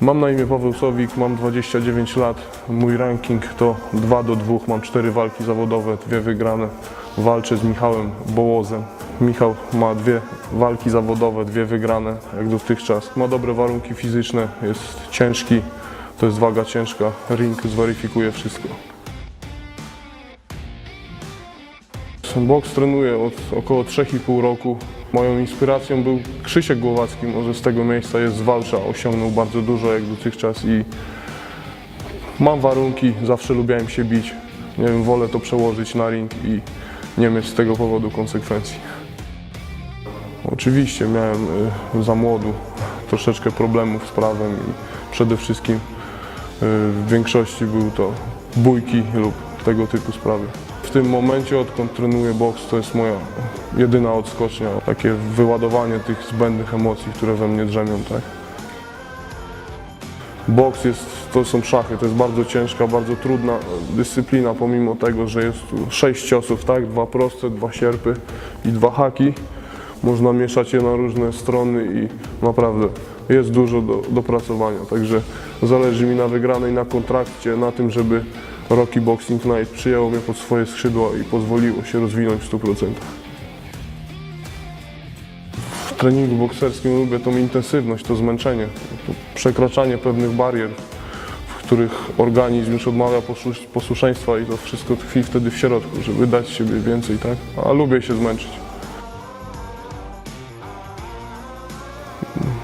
Mam na imię Paweł Sowik, mam 29 lat. Mój ranking to 2 do 2, mam 4 walki zawodowe, dwie wygrane. Walczę z Michałem Bołozem. Michał ma dwie walki zawodowe, dwie wygrane, jak dotychczas. Ma dobre warunki fizyczne, jest ciężki, to jest waga ciężka. Ring zweryfikuje wszystko. Boks trenuję od około 3,5 roku. Moją inspiracją był Krzysiek Głowacki, może z tego miejsca jest z Walcza, osiągnął bardzo dużo jak dotychczas i mam warunki, zawsze lubiałem się bić. Nie wiem, wolę to przełożyć na ring i nie mieć z tego powodu konsekwencji. Oczywiście miałem y, za młodu troszeczkę problemów z prawem i przede wszystkim y, w większości były to bójki lub tego typu sprawy. W tym momencie, odkąd trenuję boks, to jest moja jedyna odskocznia, takie wyładowanie tych zbędnych emocji, które we mnie drzemią, tak? Boks jest, to są szachy, to jest bardzo ciężka, bardzo trudna dyscyplina, pomimo tego, że jest tu sześć ciosów, tak? Dwa proste, dwa sierpy i dwa haki. Można mieszać je na różne strony i naprawdę jest dużo do, do pracowania. Także zależy mi na wygranej, na kontrakcie, na tym, żeby Rocky Boxing Night przyjęło mnie pod swoje skrzydła i pozwoliło się rozwinąć w 100%. W treningu bokserskim lubię tą intensywność, to zmęczenie, to przekraczanie pewnych barier, w których organizm już odmawia posłusz- posłuszeństwa i to wszystko tkwi wtedy w środku, żeby dać siebie więcej, tak? A lubię się zmęczyć.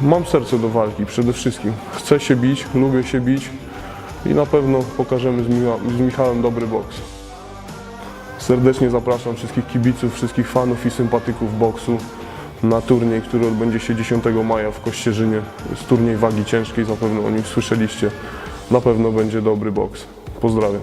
Mam serce do walki przede wszystkim. Chcę się bić, lubię się bić i na pewno pokażemy z, Micha- z Michałem dobry boks. Serdecznie zapraszam wszystkich kibiców, wszystkich fanów i sympatyków boksu na turniej, który odbędzie się 10 maja w Kościerzynie. Jest turniej wagi ciężkiej, zapewne o nim słyszeliście. Na pewno będzie dobry boks. Pozdrawiam.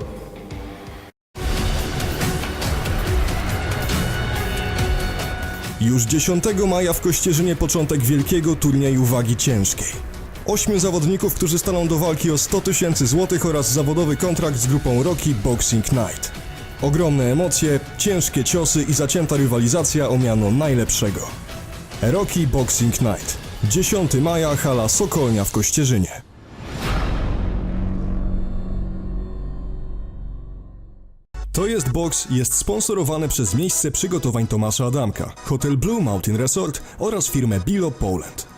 Już 10 maja w Kościerzynie początek wielkiego turnieju wagi ciężkiej. Ośmiu zawodników, którzy staną do walki o 100 tysięcy złotych oraz zawodowy kontrakt z grupą Rocky Boxing Night. Ogromne emocje, ciężkie ciosy i zacięta rywalizacja o miano najlepszego. Rocky Boxing Night. 10 maja, hala Sokolnia w Kościerzynie. To jest Box jest sponsorowane przez miejsce przygotowań Tomasza Adamka, Hotel Blue Mountain Resort oraz firmę Bilo Poland.